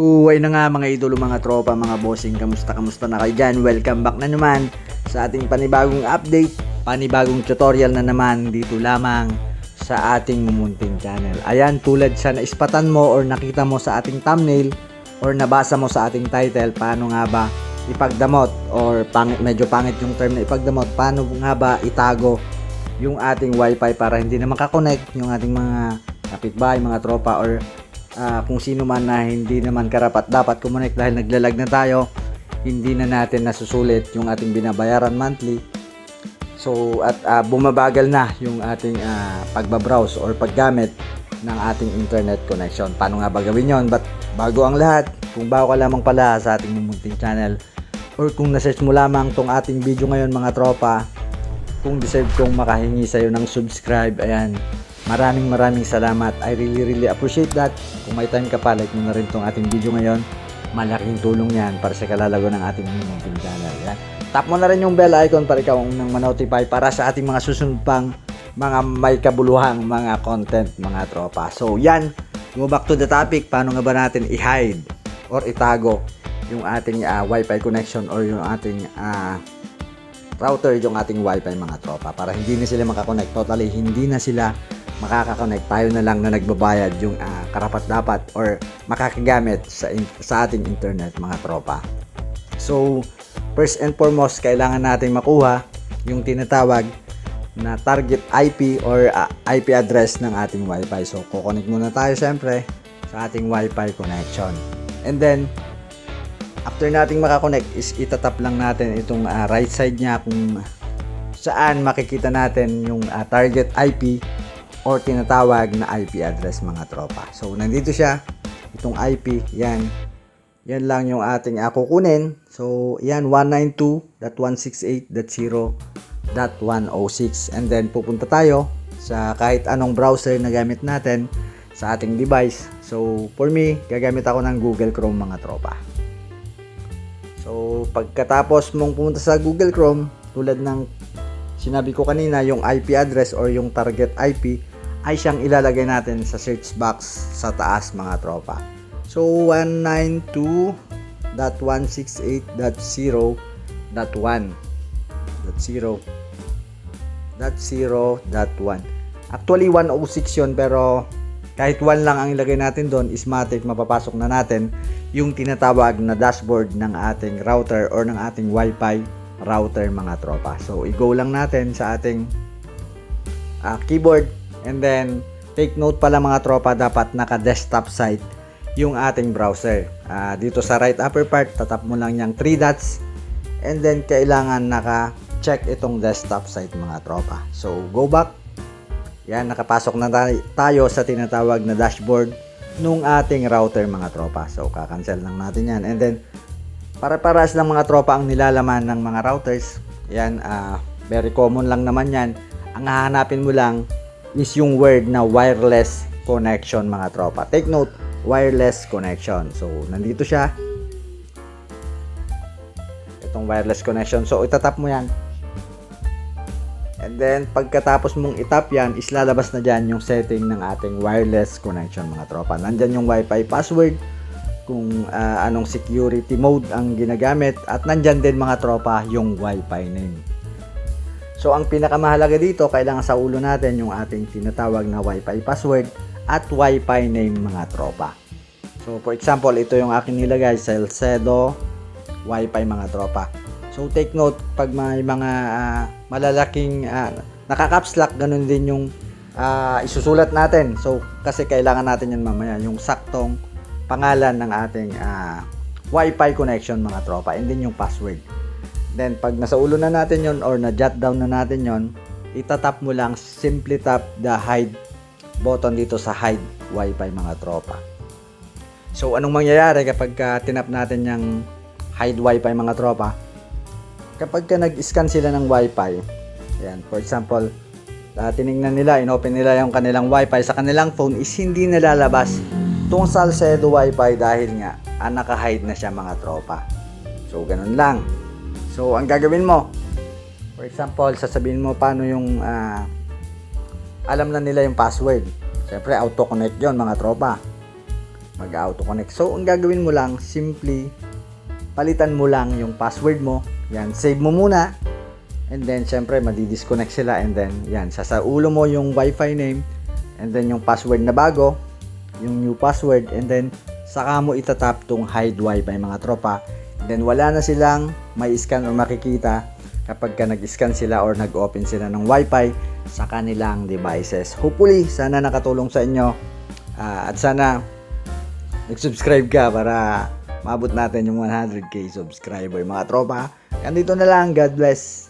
Uy na nga mga idolo, mga tropa, mga bossing, kamusta kamusta na kayo dyan? Welcome back na naman sa ating panibagong update, panibagong tutorial na naman dito lamang sa ating Mumunting channel. Ayan, tulad sa naispatan mo or nakita mo sa ating thumbnail or nabasa mo sa ating title, paano nga ba ipagdamot or pangit, medyo pangit yung term na ipagdamot, paano nga ba itago yung ating wifi para hindi na makakonect yung ating mga kapitbahay, mga tropa or ah, kung sino man na hindi naman karapat dapat kumonek dahil naglalag na tayo. Hindi na natin nasusulit yung ating binabayaran monthly. So at ah, bumabagal na yung ating ah, pagbabrowse or paggamit ng ating internet connection. Paano nga ba gawin yon but bago ang lahat kung bago ka lamang pala sa ating munting channel or kung na-search mo lamang tong ating video ngayon mga tropa kung deserve kong makahingi sa'yo ng subscribe ayan Maraming maraming salamat. I really really appreciate that. Kung may time ka pa, like mo na rin tong ating video ngayon. Malaking tulong yan para sa kalalago ng ating munting channel. Yan. Tap mo na rin yung bell icon para ikaw ang nang manotify para sa ating mga susunod pang mga may kabuluhang mga content mga tropa. So yan, go back to the topic. Paano nga ba natin i-hide or itago yung ating ah, wifi connection or yung ating ah, router yung ating wifi mga tropa para hindi na sila makakonect totally hindi na sila makakakonect tayo na lang na nagbabayad yung ah, karapat dapat or makakagamit sa in- sa ating internet mga tropa. So first and foremost kailangan nating makuha yung tinatawag na target IP or ah, IP address ng ating wifi. So kukonek muna tayo syempre sa ating wifi connection. And then after nating makakonect is itatap lang natin itong ah, right side niya kung saan makikita natin yung ah, target IP or tinatawag na IP address mga tropa. So nandito siya, itong IP, yan. Yan lang yung ating uh, kukunin. So yan 192.168.0.106 and then pupunta tayo sa kahit anong browser na gamit natin sa ating device. So for me, gagamit ako ng Google Chrome mga tropa. So, pagkatapos mong pumunta sa Google Chrome, tulad ng sinabi ko kanina, yung IP address or yung target IP ay siyang ilalagay natin sa search box sa taas mga tropa. So, 192.168.0.1 .0.1 Actually, 106 yun pero kahit 1 lang ang ilagay natin doon is matik mapapasok na natin yung tinatawag na dashboard ng ating router or ng ating wifi router mga tropa. So, i-go lang natin sa ating ah, keyboard and then take note pala mga tropa dapat naka-desktop site yung ating browser. Ah, dito sa right upper part, tatap mo lang yung 3 dots and then kailangan naka-check itong desktop site mga tropa. So, go back. Yan, nakapasok na tay- tayo sa tinatawag na dashboard nung ating router mga tropa. So, kakancel lang natin yan. And then, para-paras lang mga tropa ang nilalaman ng mga routers. Yan, ah, very common lang naman yan. Ang hahanapin mo lang is yung word na wireless connection mga tropa. Take note, wireless connection. So, nandito siya. Itong wireless connection. So, itatap mo yan. And then, pagkatapos mong itap yan, is lalabas na dyan yung setting ng ating wireless connection mga tropa. Nandyan yung wifi password, kung ah, anong security mode ang ginagamit, at nandyan din mga tropa yung wifi name. So, ang pinakamahalaga dito, kailangan sa ulo natin yung ating tinatawag na wifi password at wifi name mga tropa. So, for example, ito yung aking nilagay, Celcedo wifi mga tropa. So, take note, pag may mga ah, malalaking uh, naka-caps lock, ganun din yung ah, isusulat natin. So, kasi kailangan natin yan mamaya, yung saktong pangalan ng ating ah, wifi connection mga tropa and then yung password. Then, pag nasa ulo na natin yon or na-jot down na natin yon itatap mo lang, simply tap the hide button dito sa hide wifi mga tropa. So, anong mangyayari kapag ka tinap natin yung hide wifi mga tropa? Kapag ka nag-scan sila ng wifi, ayan, for example, uh, tiningnan nila, inopen nila yung kanilang wifi sa kanilang phone is hindi nalalabas tong Salcedo wifi dahil nga ah, naka-hide na siya mga tropa. So, ganun lang. So, ang gagawin mo, for example, sasabihin mo paano yung ah, alam na nila yung password. Siyempre, auto-connect yon mga tropa. mag-auto connect. So, ang gagawin mo lang, simply, palitan mo lang yung password mo. Yan, save mo muna. And then, syempre, madi-disconnect sila. And then, yan, sasaulo mo yung wifi name. And then, yung password na bago. Yung new password. And then, saka mo itatap tong hide wifi mga tropa. Then, wala na silang may scan or makikita kapag ka nag-scan sila or nag-open sila ng wifi sa kanilang devices. Hopefully, sana nakatulong sa inyo. Ah, at sana nag-subscribe ka para maabot natin yung 100k subscriber mga tropa. Yan dito na lang. God bless.